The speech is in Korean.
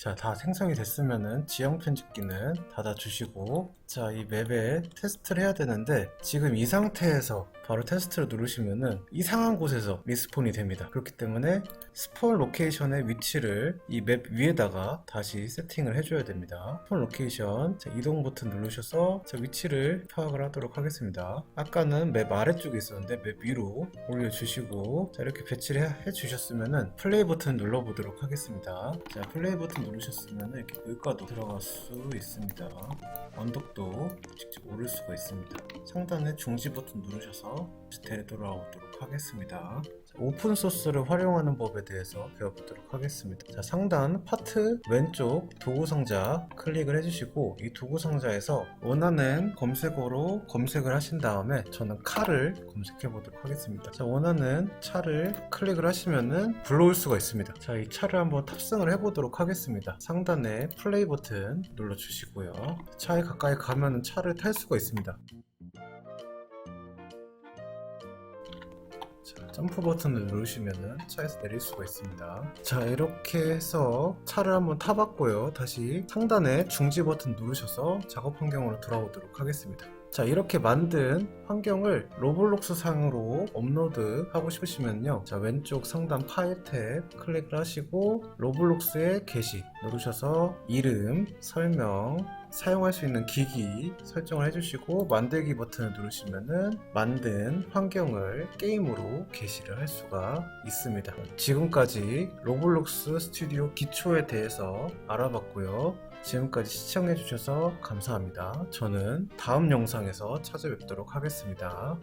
자, 다 생성이 됐으면은 지형 편집기는 닫아주시고, 자, 이 맵에 테스트를 해야 되는데, 지금 이 상태에서 바로 테스트를 누르시면은 이상한 곳에서 리스폰이 됩니다. 그렇기 때문에 스폰 로케이션의 위치를 이 맵 위에다가 다시 세팅을 해줘야 됩니다. 스폰 로케이션, 자, 이동 버튼 누르셔서 자, 위치를 파악을 하도록 하겠습니다. 아까는 맵 아래쪽에 있었는데 맵 위로 올려주시고, 자, 이렇게 배치를 해, 해주셨으면은 플레이 버튼 눌러보도록 하겠습니다. 자, 플레이 버튼 누르셨으면 이렇게 물가도 들어갈 수 있습니다. 언덕도 직접 오를 수가 있습니다. 상단에 중지 버튼 누르셔서 다시 되돌아오도록 하겠습니다. 자, 오픈 소스를 활용하는 법에 대해서 배워보도록 하겠습니다. 자, 상단 파트 왼쪽 도구 상자 클릭을 해주시고 이 도구 상자에서 원하는 검색어로 검색을 하신 다음에 저는 칼을 검색해 보도록 하겠습니다. 자, 원하는 차를 클릭을 하시면은 불러올 수가 있습니다. 자, 이 차를 한번 탑승을 해보도록 하겠습니다. 상단에 플레이 버튼 눌러주시고요. 차에 가까이 가면은 차를 탈 수가 있습니다. 자, 점프 버튼을 누르시면 차에서 내릴 수가 있습니다. 자, 이렇게 해서 차를 한번 타봤고요. 다시 상단에 중지 버튼 누르셔서 작업 환경으로 돌아오도록 하겠습니다. 자, 이렇게 만든 환경을 로블록스 상으로 업로드 하고 싶으시면요. 자, 왼쪽 상단 파일 탭 클릭을 하시고 로블록스에 게시 누르셔서 이름, 설명, 사용할 수 있는 기기 설정을 해주시고 만들기 버튼을 누르시면은 만든 환경을 게임으로 게시를 할 수가 있습니다. 지금까지 로블록스 스튜디오 기초에 대해서 알아봤고요. 지금까지 시청해주셔서 감사합니다. 저는 다음 영상에서 찾아뵙도록 하겠습니다.